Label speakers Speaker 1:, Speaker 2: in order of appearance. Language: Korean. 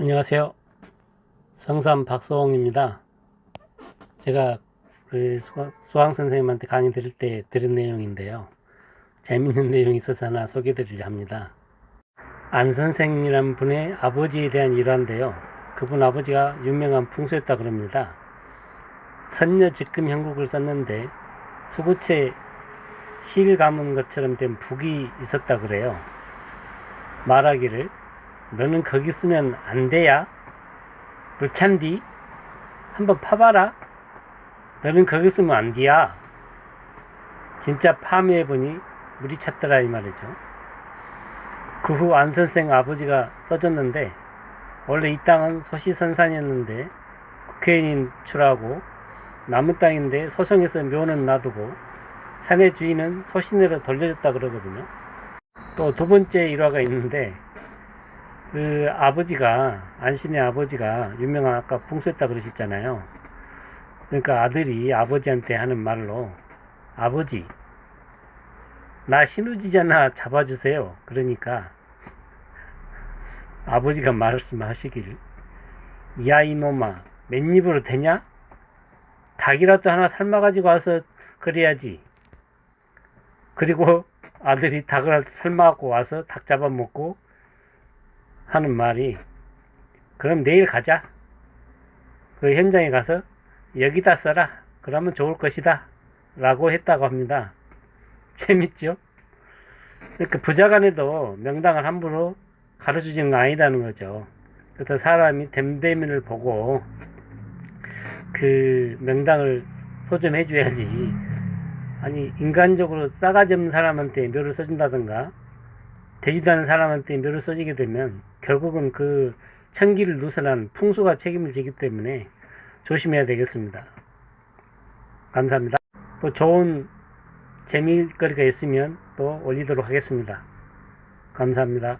Speaker 1: 안녕하세요. 성삼 박소홍입니다. 제가 수학 선생님한테 강의 들을 때 들은 내용인데요. 재밌는 내용이 있어서 하나 소개해 드리려 합니다. 안 선생이라는 분의 아버지에 대한 일화인데요. 그분 아버지가 유명한 풍수였다 그럽니다. 선녀 직금 형국을 썼는데 수구체 실 감은 것처럼 된 북이 있었다 그래요. 말하기를 너는 거기 쓰면 안 돼야. 루찬디 한번 파봐라. 너는 거기 쓰면 안 돼야. 진짜 파묘해보니 물이 찼더라 이 말이죠. 그 후 안 선생 아버지가 써줬는데 원래 이 땅은 소시선산이었는데 국회의원인 출하고 남은 땅인데 소송에서 묘는 놔두고 산의 주인은 소신으로 돌려줬다 그러거든요. 또 두 번째 일화가 있는데 그 아버지가 안신의 아버지가 유명한 아까 풍수했다 그러셨잖아요. 그러니까 아들이 아버지한테 하는 말로 아버지 나 신우지잖아 잡아주세요. 그러니까 아버지가 말씀하시길 야 이놈아 맨입으로 되냐? 닭이라도 하나 삶아가지고 와서 그래야지. 그리고 아들이 닭을 삶아갖고 와서 닭 잡아먹고 하는 말이 그럼 내일 가자. 그 현장에 가서 여기다 써라. 그러면 좋을 것이다. 라고 했다고 합니다. 재밌죠? 그러니까 부자 간에도 명당을 함부로 가르쳐주는 거 아니다는 거죠. 그래서 사람이 댐댐이를 보고 그 명당을 소점해 줘야지. 아니 인간적으로 싸가지 없는 사람한테 묘를 써준다든가 되지도 않은 사람한테 묘를 써지게 되면 결국은 그 천기를 누설한 풍수가 책임을 지기 때문에 조심해야 되겠습니다. 감사합니다. 또 좋은 재미거리가 있으면 또 올리도록 하겠습니다. 감사합니다.